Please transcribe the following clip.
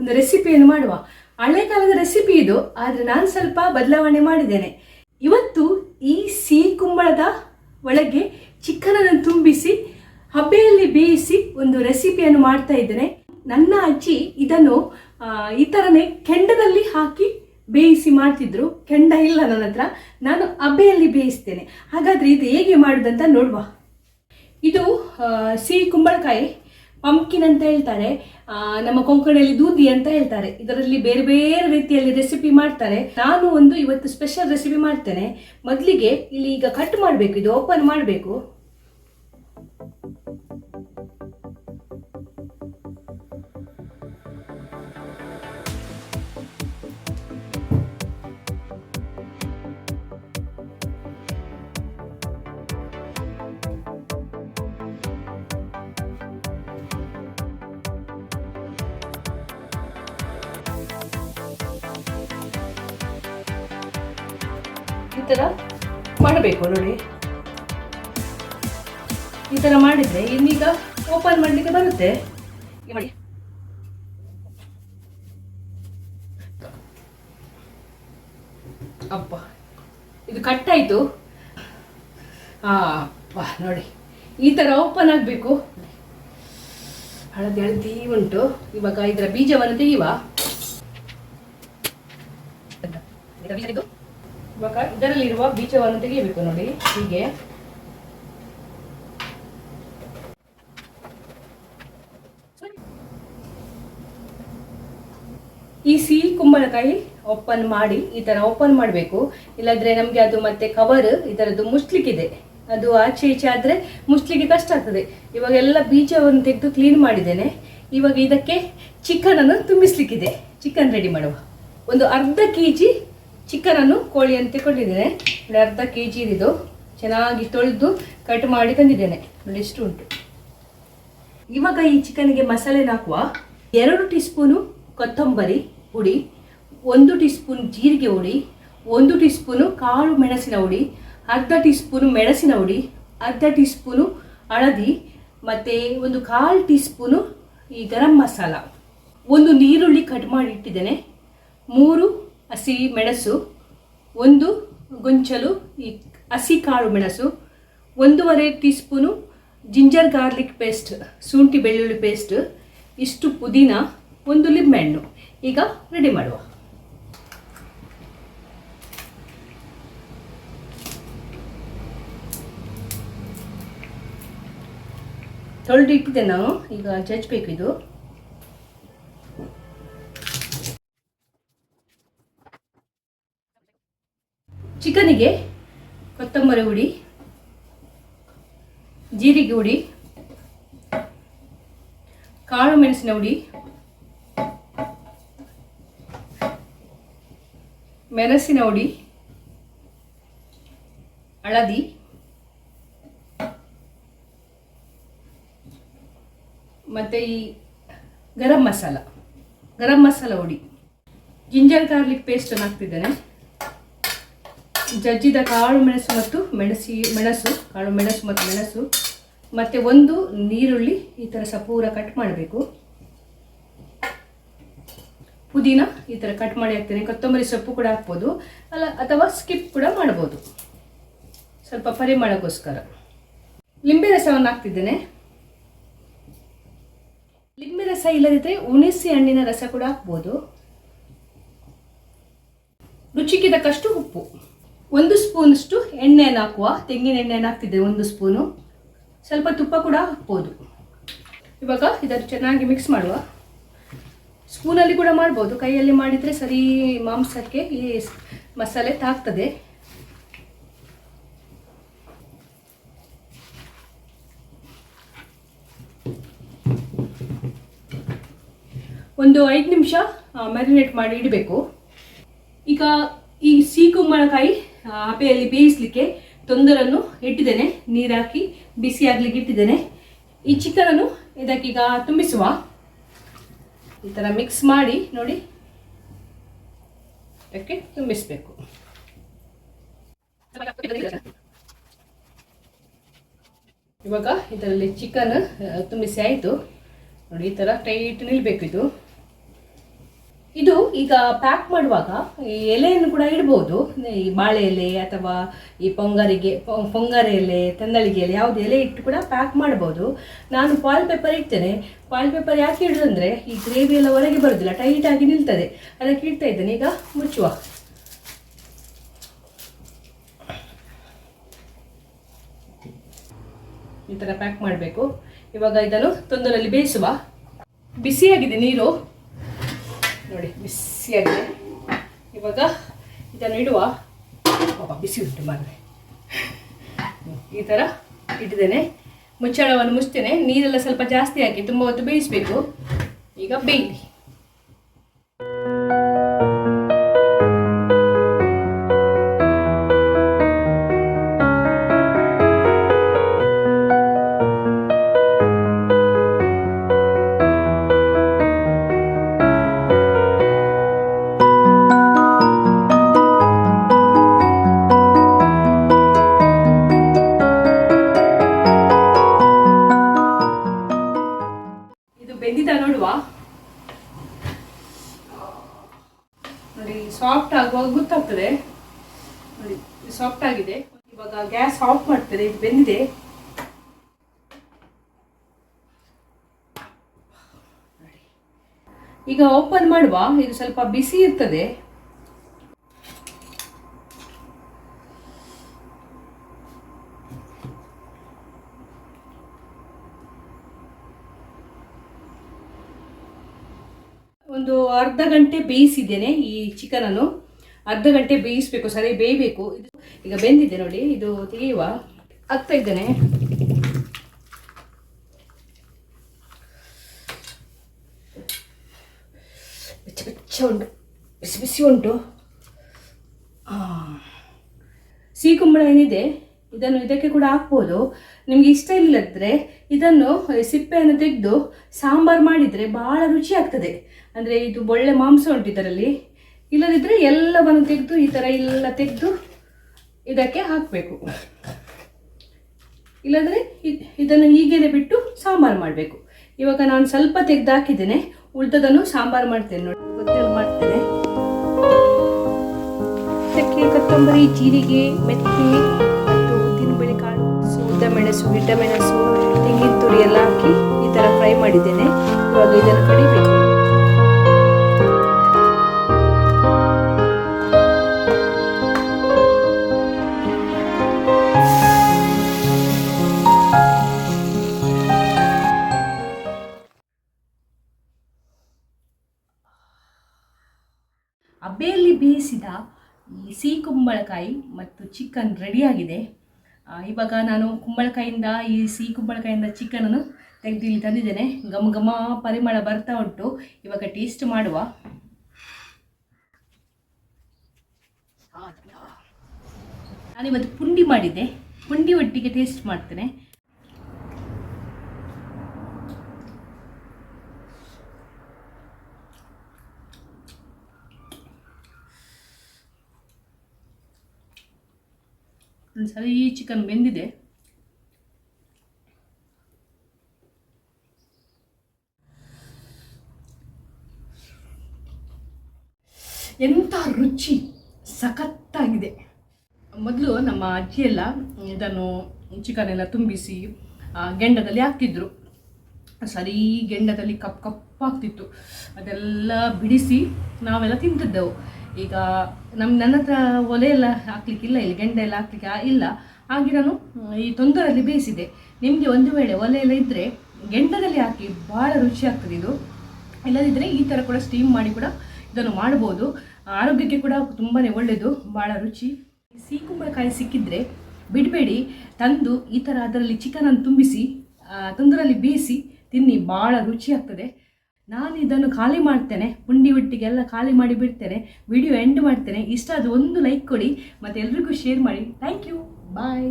ಒಂದು ರೆಸಿಪಿಯನ್ನು ಮಾಡುವ. ಹಳೆ ಕಾಲದ ರೆಸಿಪಿ ಇದು, ಆದರೆ ನಾನು ಸ್ವಲ್ಪ ಬದಲಾವಣೆ ಮಾಡಿದ್ದೇನೆ. ಇವತ್ತು ಈ ಸಿಹಿ ಕುಂಬಳದ ಒಳಗೆ ಚಿಕನನ್ನು ತುಂಬಿಸಿ ಹಬ್ಬೆಯಲ್ಲಿ ಬೇಯಿಸಿ ಒಂದು ರೆಸಿಪಿಯನ್ನು ಮಾಡ್ತಾ ಇದ್ದೇನೆ. ನನ್ನ ಅಜ್ಜಿ ಇದನ್ನು ಈ ಥರನೇ ಕೆಂಡದಲ್ಲಿ ಹಾಕಿ ಬೇಯಿಸಿ ಮಾಡ್ತಿದ್ರು. ಕೆಂಡ ಇಲ್ಲ ನನ್ನ ಹತ್ರ. ನಾನು ಹಬ್ಬೆಯಲ್ಲಿ ಬೇಯಿಸ್ತೇನೆ. ಹಾಗಾದ್ರೆ ಇದು ಹೇಗೆ ಮಾಡೋದಂತ ನೋಡುವ. ಇದು ಸಿಹಿ ಕುಂಬಳಕಾಯಿ. ಪಂಪ್ಕಿನ್ ಅಂತ ಹೇಳ್ತಾರೆ. ನಮ್ಮ ಕೊಂಕಣಲ್ಲಿ ದೂದಿ ಅಂತ ಹೇಳ್ತಾರೆ. ಇದರಲ್ಲಿ ಬೇರೆ ಬೇರೆ ರೀತಿಯಲ್ಲಿ ರೆಸಿಪಿ ಮಾಡ್ತಾರೆ. ನಾನು ಒಂದು ಇವತ್ತು ಸ್ಪೆಷಲ್ ರೆಸಿಪಿ ಮಾಡ್ತೇನೆ. ಮೊದಲಿಗೆ ಇಲ್ಲಿ ಈಗ ಕಟ್ ಮಾಡಬೇಕು, ಇದು ಓಪನ್ ಮಾಡಬೇಕು. ಥರ ಮಾಡಬೇಕು ನೋಡಿ. ಈ ಥರ ಮಾಡಿದರೆ ಇನ್ನೀಗ ಓಪನ್ ಮಾಡಲಿಕ್ಕೆ ಬರುತ್ತೆ. ಮಾಡಿ. ಅಪ್ಪ ಇದು ಕಟ್ ಆಯಿತು. ಅಪ್ಪ ನೋಡಿ. ಈ ಥರ ಓಪನ್ ಆಗಬೇಕು. ಹಳದಿ ಹಳದಿ ಉಂಟು. ಇವಾಗ ಇದರ ಬೀಜವನ್ನು ತೆಗೆಯುವ. ಇವಾಗ ಇದರಲ್ಲಿರುವ ಬೀಜವನ್ನು ತೆಗಿಬೇಕು ನೋಡಿ. ಹೀಗೆ. ಈ ಸಿಹಿ ಕುಂಬಳಕಾಯಿ ಓಪನ್ ಮಾಡಿ, ಈ ತರ ಓಪನ್ ಮಾಡಬೇಕು. ಇಲ್ಲಾಂದ್ರೆ ನಮಗೆ ಅದು ಮತ್ತೆ ಕವರ್ ಈ ತರದ್ದು ಮುಚ್ಲಿಕ್ಕಿದೆ. ಅದು ಆಚೆ ಈಚೆ ಆದ್ರೆ ಮುಚ್ಲಿಕ್ಕೆ ಕಷ್ಟ ಆಗ್ತದೆ. ಇವಾಗ ಎಲ್ಲ ಬೀಜವನ್ನು ತೆಗೆದು ಕ್ಲೀನ್ ಮಾಡಿದ್ದೇನೆ. ಇವಾಗ ಇದಕ್ಕೆ ಚಿಕನ್ ಅನ್ನು ತುಂಬಿಸ್ಲಿಕ್ಕಿದೆ. ಚಿಕನ್ ರೆಡಿ ಮಾಡುವ. ಒಂದು ಅರ್ಧ ಕೆ ಜಿ ಚಿಕನನ್ನು ಅಂತ ತಗೊಂಡಿದ್ದೇನೆ ನೋಡಿ ಅರ್ಧ ಕೆ ಜಿ ಇದು ಚೆನ್ನಾಗಿ ತೊಳೆದು ಕಟ್ ಮಾಡಿ ತಂದಿದ್ದೇನೆ. ನೋಡಿ ಎಷ್ಟು ಉಂಟು. ಇವಾಗ ಈ ಚಿಕನ್ಗೆ ಮಸಾಲೆ ಹಾಕುವ ಎರಡು ಟೀ ಸ್ಪೂನು ಕೊತ್ತಂಬರಿ ಹುಡಿ ಒಂದು ಟೀ ಸ್ಪೂನ್ ಜೀರಿಗೆ ಹುಡಿ ಒಂದು ಟೀ ಸ್ಪೂನು ಕಾಳು ಮೆಣಸಿನ ಹುಡಿ ಅರ್ಧ ಟೀ ಸ್ಪೂನು ಮೆಣಸಿನ ಹುಡಿ ಅರ್ಧ ಟೀ ಸ್ಪೂನು ಹಳದಿ ಮತ್ತು ಒಂದು ಕಾಲು ಟೀ ಸ್ಪೂನು ಈ ಗರಂ ಮಸಾಲ. ಒಂದು ನೀರುಳ್ಳಿ ಕಟ್ ಮಾಡಿ ಇಟ್ಟಿದ್ದೇನೆ. ಮೂರು ಹಸಿ ಮೆಣಸು, ಒಂದು ಗೊಂಚಲು, ಈ ಹಸಿ ಕಾಳು ಮೆಣಸು, ಒಂದೂವರೆ teaspoon ginger garlic paste, ಶುಂಠಿ ಬೆಳ್ಳುಳ್ಳಿ ಪೇಸ್ಟ್, ಇಷ್ಟು ಪುದೀನ, ಒಂದು ಲಿಂಬೆಹಣ್ಣು ಈಗ ರೆಡಿ ಮಾಡುವ. ತೊಳೆದು ಇಟ್ಟಿದ್ದೆ ನಾನು, ಈಗ ಜಜ್ಬೇಕು ಇದು. ಚಿಕನಿಗೆ ಕೊತ್ತಂಬರಿ ಹುಡಿ, ಜೀರಿಗೆ ಹುಡಿ, ಕಾಳು ಮೆಣಸಿನ ಹುಡಿ ಮೆಣಸಿನ ಹುಡಿ, ಹಳದಿ, ಮತ್ತು ಈ ಗರಂ ಮಸಾಲ ಗರಂ ಮಸಾಲ ಹುಡಿ. Ginger garlic ಪೇಸ್ಟನ್ನು ಹಾಕ್ತಿದ್ದೇನೆ. ಜಜ್ಜಿದ ಕಾಳು ಮೆಣಸು ಮತ್ತು ಮೆಣಸಿ, ಮೆಣಸು, ಕಾಳು ಮೆಣಸು ಮತ್ತು ಮೆಣಸು. ಮತ್ತು ಒಂದು ನೀರುಳ್ಳಿ ಈ ಥರ ಸಪೂರ ಕಟ್ ಮಾಡಬೇಕು. ಪುದೀನ ಈ ಥರ ಕಟ್ ಮಾಡಿ ಹಾಕ್ತೇನೆ. ಕೊತ್ತಂಬರಿ ಸೊಪ್ಪು ಕೂಡ ಹಾಕ್ಬೋದು. ಅಲ್ಲ, ಅಥವಾ ಸ್ಕಿಪ್ ಕೂಡ ಮಾಡ್ಬೋದು. ಸ್ವಲ್ಪ ಪರಿಮಳಕ್ಕೋಸ್ಕರ ಲಿಂಬೆ ರಸವನ್ನು ಹಾಕ್ತಿದ್ದೇನೆ. ಲಿಂಬೆ ರಸ ಇಲ್ಲದಿದ್ದರೆ ಉಣಿಸಿ ಹಣ್ಣಿನ ರಸ ಕೂಡ ಹಾಕ್ಬೋದು. ರುಚಿಗೆ ತಕ್ಕಷ್ಟು ಉಪ್ಪು. ಒಂದು ಸ್ಪೂನಷ್ಟು ಎಣ್ಣೆಯನ್ನು ಹಾಕುವ, ತೆಂಗಿನ ಎಣ್ಣೆಯನ್ನು ಹಾಕ್ತಿದ್ದೆ ಒಂದು ಸ್ಪೂನು. ಸ್ವಲ್ಪ ತುಪ್ಪ ಕೂಡ ಹಾಕ್ಬೋದು. ಇವಾಗ ಇದನ್ನು ಚೆನ್ನಾಗಿ ಮಿಕ್ಸ್ ಮಾಡುವ. ಸ್ಪೂನಲ್ಲಿ ಕೂಡ ಮಾಡ್ಬೋದು. ಕೈಯಲ್ಲಿ ಮಾಡಿದರೆ ಸರಿ ಮಾಂಸಕ್ಕೆ ಈ ಮಸಾಲೆ ತಾಗ್ತದೆ. ಒಂದು ಐದು ನಿಮಿಷ ಮ್ಯಾರಿನೇಟ್ ಮಾಡಿ ಇಡಬೇಕು. ಈಗ ಈ ಸಿಹಿ ಕುಂಬಳಕಾಯಿ ಹಬೆಯಲ್ಲಿ ಬೇಯಿಸಲಿಕ್ಕೆ ತೊಂದರನ್ನು ಇಟ್ಟಿದ್ದೇನೆ. ನೀರಾಕಿ ಬಿಸಿ ಆಗ್ಲಿಕ್ಕೆ ಇಟ್ಟಿದ್ದೇನೆ. ಈ ಚಿಕನನ್ನು ಇದಕ್ಕೀಗ ತುಂಬಿಸುವ. ಈ ಥರ ಮಿಕ್ಸ್ ಮಾಡಿ ನೋಡಿ. ಇದಕ್ಕೆ ತುಂಬಿಸಬೇಕು. ಇವಾಗ ಇದರಲ್ಲಿ ಚಿಕನ್ ತುಂಬಿಸಿ ಆಯಿತು. ನೋಡಿ, ಈ ಥರ ಟೈಟ್ ನಿಲ್ಬೇಕು ಇದು. ಇದು ಈಗ ಪ್ಯಾಕ್ ಮಾಡುವಾಗ ಈ ಎಲೆಯನ್ನು ಕೂಡ ಇಡ್ಬೋದು. ಈ ಬಾಳೆ ಎಲೆ ಅಥವಾ ಈ ಪೊಂಗರಿಗೆ ಪೊಂಗರೆ ಎಲೆ, ತಂದಳಿಗೆ ಎಲೆ, ಯಾವುದು ಎಲೆ ಇಟ್ಟು ಕೂಡ ಪ್ಯಾಕ್ ಮಾಡ್ಬೋದು. ನಾನು ಪಾಲ್ ಪೇಪರ್ ಇಡ್ತೇನೆ. ಪಾಲ್ ಪೇಪರ್ ಯಾಕೆ ಇಡೋದಂದರೆ ಈ ಗ್ರೇವಿ ಎಲ್ಲ ಹೊರಗೆ ಬರೋದಿಲ್ಲ ಟೈಟಾಗಿ ನಿಲ್ತದೆ. ಅದಕ್ಕೆ ಇಡ್ತಾ ಇದ್ದೇನೆ. ಈಗ ಮುಚ್ಚುವ. ಈ ಥರ ಪ್ಯಾಕ್ ಮಾಡಬೇಕು. ಇವಾಗ ಇದನ್ನು ತೊಂದರಲ್ಲಿ ಬೇಯಿಸುವ. ಬಿಸಿಯಾಗಿದೆ ನೀರು. ನೋಡಿ ಬಿಸಿಯಾಗಿದೆ ಇವಾಗ ಇದನ್ನು ಇಡುವ. ಪಾಪ ಬಿಸಿ ಉಂಟು ಮಾರ್ರೆ. ಈ ಥರ ಇಟ್ಟಿದ್ದೇನೆ. ಮುಚ್ಚಳವನ್ನು ಮುಚ್ತೇನೆ ನೀರೆಲ್ಲ ಸ್ವಲ್ಪ ಜಾಸ್ತಿ ಹಾಕಿ ತುಂಬ ಹೊತ್ತು ಬೇಯಿಸಬೇಕು. ಈಗ ಬೇಯಲಿ ಆಗುವಾಗ ಗೊತ್ತಾಗ್ತದೆ. ನೋಡಿ ಸಾಫ್ಟ್ ಆಗಿದೆ. ಇವಾಗ ಗ್ಯಾಸ್ ಆಫ್ ಮಾಡ್ತೇನೆ, ಇದು ಬೆಂದಿದೆ. ಈಗ ಓಪನ್ ಮಾಡುವ, ಇದು ಸ್ವಲ್ಪ ಬಿಸಿ ಇರ್ತದೆ. ಒಂದು ಅರ್ಧ ಗಂಟೆ ಬೇಯಿಸಿದ್ದೇನೆ ಈ ಚಿಕನನ್ನು ಅರ್ಧ ಗಂಟೆ ಬೇಯಿಸ್ಬೇಕು, ಸರಿ ಬೇಯಬೇಕು. ಇದು ಈಗ ಬೆಂದಿದೆ ನೋಡಿ, ಇದು ತೆಗೆಯುವ. ಆಗ್ತಾ ಇದ್ದೇನೆ. ಬೆಚ್ಚ ಉಂಟು, ಬಿಸಿ ಬಿಸಿ ಉಂಟು. ಸಿಹಿ ಕುಂಬಳ ಏನಿದೆ, ಇದನ್ನು ಇದಕ್ಕೆ ಕೂಡ ಹಾಕ್ಬೋದು. ನಿಮಗೆ ಇಷ್ಟ ಇಲ್ಲದ್ರೆ ಇದನ್ನು ಸಿಪ್ಪೆಯನ್ನು ತೆಗೆದು ಸಾಂಬಾರು ಮಾಡಿದರೆ ಭಾಳ ರುಚಿ ಆಗ್ತದೆ. ಅಂದರೆ ಇದು ಒಳ್ಳೆ ಮಾಂಸ ಉಂಟು ಇದರಲ್ಲಿ. ಇಲ್ಲದಿದ್ದರೆ ಎಲ್ಲವನ್ನು ತೆಗೆದು ಈ ಥರ ಎಲ್ಲ ತೆಗೆದು ಇದಕ್ಕೆ ಹಾಕಬೇಕು. ಇಲ್ಲದ್ರೆ ಇದ್- ಇದನ್ನು ಹೀಗೇನೆ ಬಿಟ್ಟು ಸಾಂಬಾರು ಮಾಡಬೇಕು. ಇವಾಗ ನಾನು ಸ್ವಲ್ಪ ತೆಗೆದು ಹಾಕಿದ್ದೇನೆ. ಉಳ್ದದನ್ನು ಸಾಂಬಾರು ಮಾಡ್ತೇನೆ ನೋಡಿ. ಮಾಡ್ತೇನೆ. ಚಕ್ಕೆ, ಕೊತ್ತಂಬರಿ, ಜೀರಿಗೆ ಮೆತ್ತಿ ಮತ್ತು ಉದ್ದಿನಬೇಳೆ ಕಾಳು ಉದ್ದ ಮೆಣಸು ಗಿಡ್ಡ ಮೆಣಸು ತೆಂಗಿನ ತುರಿ ಎಲ್ಲ ಹಾಕಿ ಈ ಥರ ಫ್ರೈ ಮಾಡಿದ್ದೇನೆ. ಇವಾಗ ಇದನ್ನು ಕಡಿಬೇಕು. ಈ ಸಿಹಿ ಕುಂಬಳಕಾಯಿ ಮತ್ತು ಚಿಕನ್ ರೆಡಿಯಾಗಿದೆ ಇವಾಗ ನಾನು ಕುಂಬಳಕಾಯಿಂದ, ಈ ಸಿಹಿ ಕುಂಬಳಕಾಯಿಂದ ಚಿಕನನ್ನು ತೆಗೆದು ಇಲ್ಲಿ ತಂದಿದ್ದೇನೆ. ಘಮ ಘಮ ಪರಿಮಳ ಬರ್ತಾ ಉಂಟು. ಇವಾಗ ಟೇಸ್ಟ್ ಮಾಡುವ. ನಾನಿವತ್ತು ಪುಂಡಿ ಮಾಡಿದ್ದೆ. ಪುಂಡಿ ಒಟ್ಟಿಗೆ ಟೇಸ್ಟ್ ಮಾಡ್ತೇನೆ. ಸರಿ ಈ ಚಿಕನ್ ಬೆಂದಿದೆ. ಎಂಥ ರುಚಿ, ಸಖತ್ತಾಗಿದೆ. ಮೊದಲು ನಮ್ಮ ಅಜ್ಜಿಯೆಲ್ಲ ಇದನ್ನು ಚಿಕನ್ ಎಲ್ಲ ತುಂಬಿಸಿ ಗೆಂಡದಲ್ಲಿ ಹಾಕ್ತಿದ್ರು. ಸರಿ ಗೆಂಡದಲ್ಲಿ ಕಪ್ ಕಪ್ಪಾಗ್ತಿತ್ತು ಅದೆಲ್ಲ ಬಿಡಿಸಿ ನಾವೆಲ್ಲ ತಿಂತಿದ್ದೆವು. ಈಗ ನಮ್ಮ ನನ್ನ ಹತ್ರ ಒಲೆ ಎಲ್ಲ ಹಾಕ್ಲಿಕ್ಕಿಲ್ಲ ಇಲ್ಲಿ ಗೆಂಡ ಎಲ್ಲ ಹಾಕ್ಲಿಕ್ಕೆ ಇಲ್ಲ. ಹಾಗೆ ನಾನು ಈ ತೊಂದರಲ್ಲಿ ಬೇಯಿಸಿದೆ. ನಿಮಗೆ ಒಂದು ವೇಳೆ ಒಲೆ ಎಲ್ಲ ಇದ್ದರೆ ಗೆಂಡದಲ್ಲಿ ಹಾಕಿ ಭಾಳ ರುಚಿ ಆಗ್ತದೆ ಇದು. ಇಲ್ಲದಿದ್ದರೆ ಈ ಥರ ಕೂಡ ಸ್ಟೀಮ್ ಮಾಡಿ ಕೂಡ ಇದನ್ನು ಮಾಡ್ಬೋದು. ಆರೋಗ್ಯಕ್ಕೆ ಕೂಡ ತುಂಬಾ ಒಳ್ಳೆಯದು ಭಾಳ ರುಚಿ. ಸಿಹಿ ಕುಂಬಳಕಾಯಿ ಸಿಕ್ಕಿದ್ರೆ ಬಿಡಬೇಡಿ, ತಂದು ಈ ಥರ ಅದರಲ್ಲಿ ಚಿಕನನ್ನು ತುಂಬಿಸಿ ತೊಂದರಲ್ಲಿ ಬೇಯಿಸಿ ತಿನ್ನಿ, ಭಾಳ ರುಚಿ ಆಗ್ತದೆ. ನಾನು ಇದನ್ನು ಖಾಲಿ ಮಾಡ್ತೇನೆ, ಪುಂಡಿ ಒಟ್ಟಿಗೆಲ್ಲ ಖಾಲಿ ಮಾಡಿ ಬಿಡ್ತೇನೆ ವಿಡಿಯೋ ಎಂಡ್ ಮಾಡ್ತೇನೆ. ಇಷ್ಟ ಅದು ಒಂದು ಲೈಕ್ ಕೊಡಿ, ಮತ್ತೆ ಎಲ್ರಿಗೂ ಶೇರ್ ಮಾಡಿ. Thank you bye